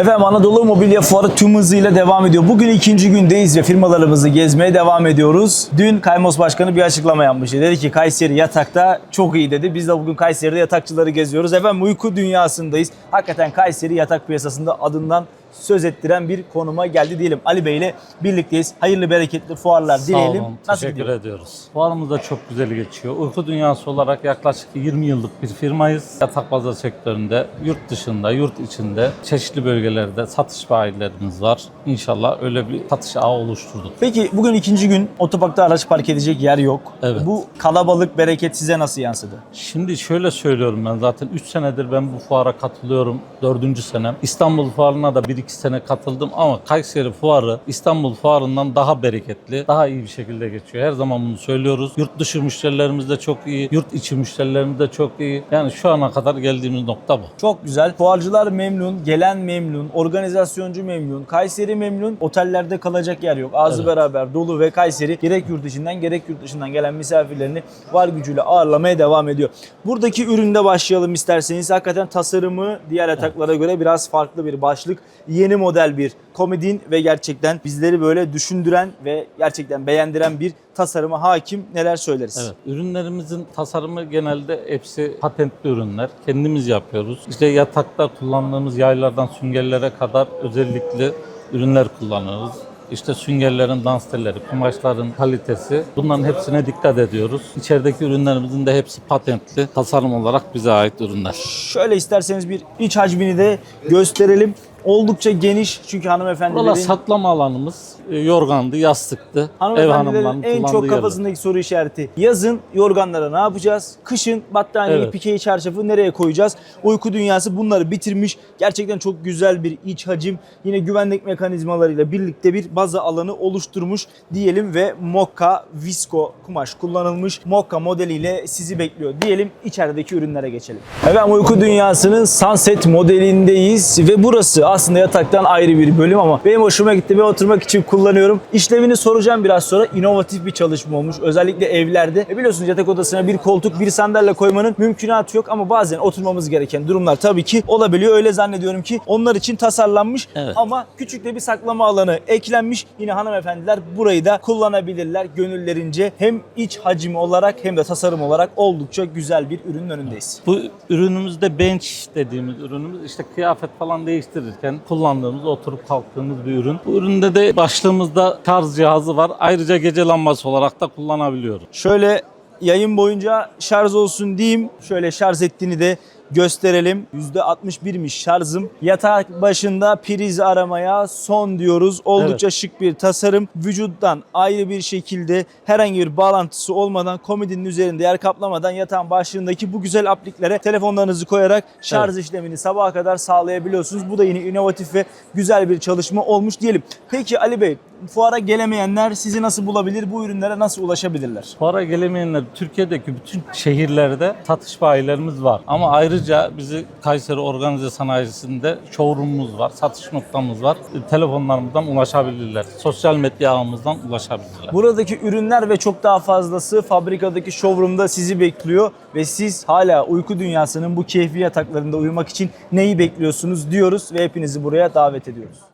Efendim Anadolu Mobilya Fuarı tüm hızıyla devam ediyor. Bugün ikinci gündeyiz ve firmalarımızı gezmeye devam ediyoruz. Dün Kaymos Başkanı bir açıklama yapmıştı. Dedi ki Kayseri yatakta çok iyi dedi. Biz de bugün Kayseri'de yatakçıları geziyoruz. Efendim uyku dünyasındayız. Hakikaten Kayseri yatak piyasasında adından söz ettiren bir konuma geldi diyelim. Ali Bey ile birlikteyiz. Hayırlı bereketli fuarlar Sağ dileyelim. olun, Nasıl teşekkür gidiyor? ediyoruz. Fuarımız da çok güzel geçiyor. Uyku dünyası olarak yaklaşık 20 yıllık bir firmayız. Yatak bazı sektöründe, yurt dışında, yurt içinde, çeşitli bölgelerde satış bayilerimiz var. İnşallah öyle bir satış ağı oluşturduk. Peki bugün ikinci gün otoparkta araç park edecek yer yok. Evet. Bu kalabalık bereket size nasıl yansıdı? Şimdi şöyle söylüyorum ben zaten 3 senedir ben bu fuara katılıyorum. 4. senem. İstanbul fuarına da 1-2 sene katıldım ama Kayseri fuarı İstanbul fuarından daha bereketli, daha iyi bir şekilde geçiyor. Her zaman bunu söylüyoruz. Yurt dışı müşterilerimiz de çok iyi, yurt içi müşterilerimiz de çok iyi. Yani şu ana kadar geldiğimiz nokta bu. Çok güzel. Fuarcılar memnun, gelen memnun, organizasyoncu memnun, Kayseri memnun. Otellerde kalacak yer yok. Ağzı Evet. beraber dolu ve Kayseri gerek yurt içinden gerek yurt dışından gelen misafirlerini var gücüyle ağırlamaya devam ediyor. Buradaki üründe başlayalım isterseniz. Hakikaten tasarımı diğer yataklara göre biraz farklı bir başlık. Yeni model bir komedin ve gerçekten bizleri böyle düşündüren ve gerçekten beğendiren bir tasarıma hakim neler söyleriz? Evet. Ürünlerimizin tasarımı genelde hepsi patentli ürünler. Kendimiz yapıyoruz. İşte yatakta kullandığımız yaylardan süngerlere kadar özellikle ürünler kullanırız. İşte süngerlerin dans telleri, kumaşların kalitesi bunların hepsine dikkat ediyoruz. İçerideki ürünlerimizin de hepsi patentli. Tasarım olarak bize ait ürünler. Şöyle isterseniz bir iç hacmini de gösterelim. Oldukça geniş çünkü Buralar hanımefendilerin, saklama alanımız. E, Yorgandı, yastıktı. Ev hanımlarının en çok yerler. kafasındaki soru işareti. Yazın yorganlara ne yapacağız? Kışın battaniyeyi, Evet. pikeyi, çarşafı nereye koyacağız? Uyku dünyası bunları bitirmiş. Gerçekten çok güzel bir iç hacim. Yine güvenlik mekanizmalarıyla birlikte bir baza alanı oluşturmuş diyelim ve Mokka Visco kumaş kullanılmış Mokka modeliyle sizi bekliyor diyelim. içerideki ürünlere geçelim. Efendim uyku dünyasının Sunset modelindeyiz ve burası aslında yataktan ayrı bir bölüm ama benim hoşuma gitti ve oturmak için kullanıyorum. İşlevini soracağım biraz sonra. inovatif bir çalışma olmuş. Özellikle evlerde. E biliyorsunuz yatak odasına bir koltuk, bir sandalye koymanın mümkünatı yok ama bazen oturmamız gereken durumlar tabii ki olabiliyor. Öyle zannediyorum ki onlar için tasarlanmış Evet. ama küçük de bir saklama alanı eklenmiş. Yine hanımefendiler burayı da kullanabilirler gönüllerince. Hem iç hacmi olarak hem de tasarım olarak oldukça güzel bir ürünün önündeyiz. Bu ürünümüzde bench dediğimiz ürünümüz işte kıyafet falan değiştirirken kullandığımız, oturup kalktığımız bir ürün. Bu üründe de başlığımızda şarj cihazı var. Ayrıca gece lambası olarak da kullanabiliyoruz. Şöyle yayın boyunca şarj olsun diyeyim. Şöyle şarj ettiğini de gösterelim. %61'miş şarjım. Yatak başında priz aramaya son diyoruz. Oldukça şık bir tasarım. Vücuttan ayrı bir şekilde herhangi bir bağlantısı olmadan komodinin üzerinde yer kaplamadan yatağın başlığındaki bu güzel apliklere telefonlarınızı koyarak şarj işlemini sabaha kadar sağlayabiliyorsunuz. Bu da yine inovatif ve güzel bir çalışma olmuş diyelim. Peki Ali Bey fuara gelemeyenler sizi nasıl bulabilir? Bu ürünlere nasıl ulaşabilirler? Fuara gelemeyenler Türkiye'deki bütün şehirlerde satış bayilerimiz var. Ama ayrıca bizi Kayseri Organize Sanayisi'nde showroom'umuz var, satış noktamız var. Telefonlarımızdan ulaşabilirler. Sosyal medya ağımızdan ulaşabilirler. Buradaki ürünler ve çok daha fazlası fabrikadaki showroom'da sizi bekliyor ve siz hala uyku dünyasının bu keyfi yataklarında uyumak için neyi bekliyorsunuz diyoruz ve hepinizi buraya davet ediyoruz.